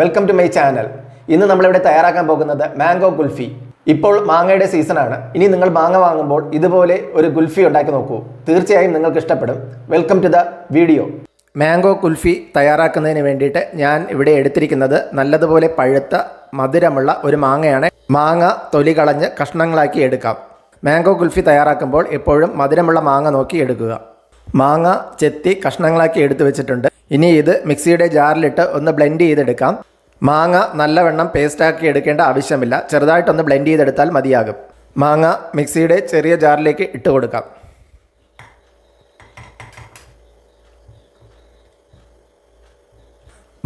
Welcome to my channel ഇന്ന് നമ്മളിവിടെ തയ്യാറാക്കാൻ പോകുന്നത് മാംഗോ ഗുൽഫി ഇപ്പോൾ മാങ്ങയുടെ സീസണാണ് ഇനി നിങ്ങൾ മാങ്ങ വാങ്ങുമ്പോൾ ഇതുപോലെ ഒരു ഗുൽഫി ഉണ്ടാക്കി നോക്കൂ. തീർച്ചയായും നിങ്ങൾക്ക് ഇഷ്ടപ്പെടും. Welcome to the video mango kulfi തയ്യാറാക്കുന്നതിന് വേണ്ടിയിട്ട് ഞാൻ ഇവിടെ എടുത്തിരിക്കുന്നത് നല്ലതുപോലെ പഴുത്ത മധുരമുള്ള ഒരു മാങ്ങയാണ്. മാങ്ങ തൊലി കളഞ്ഞ് കഷ്ണങ്ങളാക്കി എടുക്കാം. മാംഗോ കുൽഫി തയ്യാറാക്കുമ്പോൾ എപ്പോഴും മധുരമുള്ള മാങ്ങ നോക്കി എടുക്കുക. മാങ്ങ ചെത്തി കഷ്ണങ്ങളാക്കി എടുത്തു വെച്ചിട്ടുണ്ട്. ഇനി ഇത് മിക്സിയുടെ ജാറിലിട്ട് ഒന്ന് ബ്ലെൻഡ് ചെയ്തെടുക്കാം. മാങ്ങ നല്ലവണ്ണം പേസ്റ്റാക്കി എടുക്കേണ്ട ആവശ്യമില്ല. ചെറുതായിട്ടൊന്ന് ബ്ലെൻഡ് ചെയ്തെടുത്താൽ മതിയാകും. മാങ്ങ മിക്സിയുടെ ചെറിയ ജാറിലേക്ക് ഇട്ട് കൊടുക്കാം.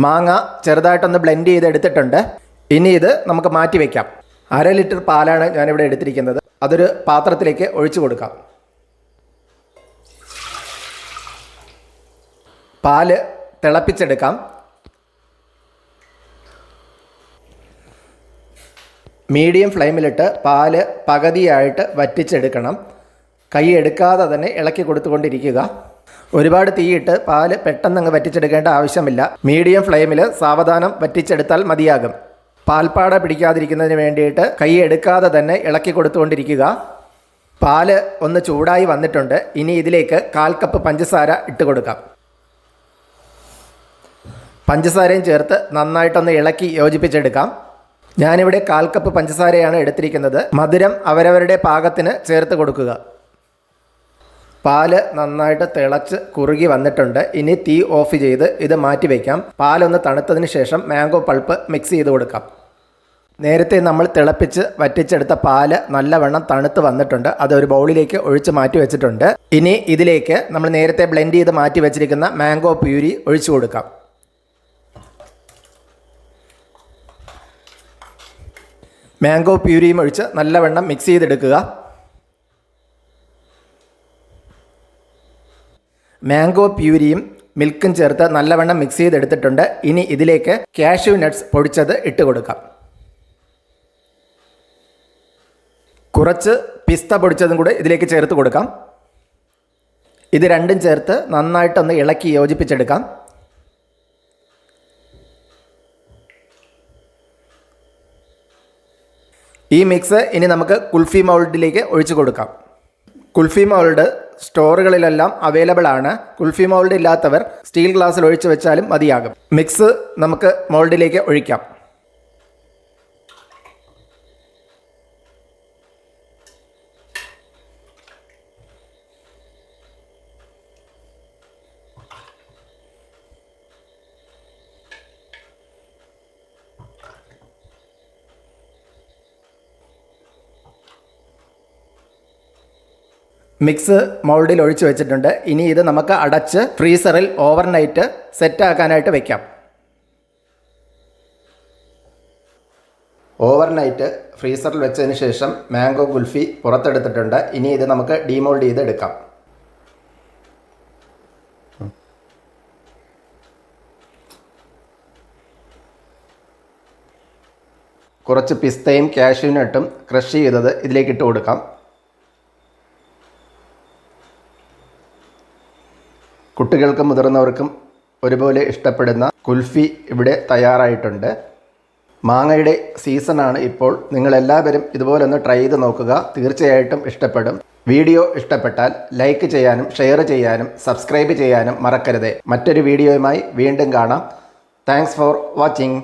മാങ്ങ ചെറുതായിട്ടൊന്ന് ബ്ലെൻഡ് ചെയ്തെടുത്തിട്ടുണ്ട്. ഇനി ഇത് നമുക്ക് മാറ്റി വയ്ക്കാം അര ലിറ്റർ പാലാണ് ഞാനിവിടെ എടുത്തിരിക്കുന്നത്. അതൊരു പാത്രത്തിലേക്ക് ഒഴിച്ചു കൊടുക്കാം. പാൽ തിളപ്പിച്ചെടുക്കാം. മീഡിയം ഫ്ലെയിമിലിട്ട് പാൽ പകുതിയായിട്ട് വറ്റിച്ചെടുക്കണം. കൈ എടുക്കാതെ തന്നെ ഇളക്കി കൊടുത്തുകൊണ്ടിരിക്കുക. ഒരുപാട് തീയിട്ട് പാൽ പെട്ടെന്ന് അങ്ങ് വറ്റിച്ചെടുക്കേണ്ട ആവശ്യമില്ല. മീഡിയം ഫ്ലെയിമിൽ സാവധാനം വറ്റിച്ചെടുത്താൽ മതിയാകും. പാൽപ്പാട പിടിക്കാതിരിക്കുന്നതിന് വേണ്ടിയിട്ട് കൈ എടുക്കാതെ തന്നെ ഇളക്കി കൊടുത്തുകൊണ്ടിരിക്കുക. പാൽ ഒന്ന് ചൂടായി വന്നിട്ടുണ്ട്. ഇനി ഇതിലേക്ക് കാൽ കപ്പ് പഞ്ചസാര ഇട്ട് കൊടുക്കാം. പഞ്ചസാരയും ചേർത്ത് നന്നായിട്ടൊന്ന് ഇളക്കി യോജിപ്പിച്ചെടുക്കാം. ഞാനിവിടെ കാൽ കപ്പ് പഞ്ചസാരയാണ് എടുത്തിരിക്കുന്നത്. മധുരം അവരവരുടെ പാകത്തിന് ചേർത്ത് കൊടുക്കുക. പാൽ നന്നായിട്ട് തിളച്ച് കുറുകി വന്നിട്ടുണ്ട്. ഇനി തീ ഓഫ് ചെയ്ത് ഇത് മാറ്റി വയ്ക്കാം പാലൊന്ന് തണുത്തതിന് ശേഷം മാംഗോ പൾപ്പ് മിക്സ് ചെയ്ത് കൊടുക്കാം. നേരത്തെ നമ്മൾ തിളപ്പിച്ച് വറ്റിച്ചെടുത്ത പാൽ നല്ലവണ്ണം തണുത്ത് വന്നിട്ടുണ്ട്. അത് ഒരു ബൗളിലേക്ക് ഒഴിച്ച് മാറ്റി വെച്ചിട്ടുണ്ട്. ഇനി ഇതിലേക്ക് നമ്മൾ നേരത്തെ ബ്ലെൻഡ് ചെയ്ത് മാറ്റി വെച്ചിരിക്കുന്ന മാംഗോ പ്യൂരി ഒഴിച്ചു കൊടുക്കാം. മാംഗോ പ്യൂരിയും ഒഴിച്ച് നല്ലവണ്ണം മിക്സ് ചെയ്തെടുക്കുക. മാംഗോ പ്യൂരിയും മിൽക്കും ചേർത്ത് നല്ലവണ്ണം മിക്സ് ചെയ്തെടുത്തിട്ടുണ്ട്. ഇനി ഇതിലേക്ക് കാഷ്യൂ നട്ട്സ് പൊടിച്ചത് ഇട്ട് കൊടുക്കാം. കുറച്ച് പിസ്ത പൊടിച്ചതും കൂടെ ഇതിലേക്ക് ചേർത്ത് കൊടുക്കാം. ഇത് രണ്ടും ചേർത്ത് നന്നായിട്ടൊന്ന് ഇളക്കി യോജിപ്പിച്ചെടുക്കാം. ഈ മിക്സ് ഇനി നമുക്ക് കുൽഫി മൗൾഡിലേക്ക് ഒഴിച്ചു കൊടുക്കാം. കുൽഫി മൗൾഡ് സ്റ്റോറുകളിലെല്ലാം അവൈലബിൾ ആണ്. കുൽഫി മൗൾഡ് ഇല്ലാത്തവർ സ്റ്റീൽ ഗ്ലാസ്സിൽ ഒഴിച്ചു വെച്ചാലും മതിയാകും. മിക്സ് നമുക്ക് മൗൾഡിലേക്ക് ഒഴിക്കാം. മിക്സ് മൗൾഡിൽ ഒഴിച്ചു വെച്ചിട്ടുണ്ട്. ഇനി ഇത് നമുക്ക് അടച്ച് ഫ്രീസറിൽ ഓവർനൈറ്റ് സെറ്റ് ആക്കാനായിട്ട് വെക്കാം. ഓവർനൈറ്റ് ഫ്രീസറിൽ വെച്ചതിന് ശേഷം മാംഗോ ഗുൽഫി പുറത്തെടുത്തിട്ടുണ്ട്. ഇനി ഇത് നമുക്ക് ഡീമോൾഡ് ചെയ്ത് എടുക്കാം. കുറച്ച് പിസ്തയും കാഷ്യൂനട്ടും ക്രഷ് ചെയ്തത് ഇതിലേക്ക് ഇട്ട് കൊടുക്കാം. കുട്ടികൾക്കും മുതിർന്നവർക്കും ഒരുപോലെ ഇഷ്ടപ്പെടുന്ന കുൽഫി ഇവിടെ തയ്യാറായിട്ടുണ്ട്. മാങ്ങയുടെ സീസണാണ് ഇപ്പോൾ. നിങ്ങളെല്ലാവരും ഇതുപോലെ ഒന്ന് ട്രൈ ചെയ്ത് നോക്കുക. തീർച്ചയായിട്ടും ഇഷ്ടപ്പെടും. വീഡിയോ ഇഷ്ടപ്പെട്ടാൽ ലൈക്ക് ചെയ്യാനും ഷെയർ ചെയ്യാനും സബ്സ്ക്രൈബ് ചെയ്യാനും മറക്കരുത്. മറ്റൊരു വീഡിയോയുമായി വീണ്ടും കാണാം. Thanks for watching.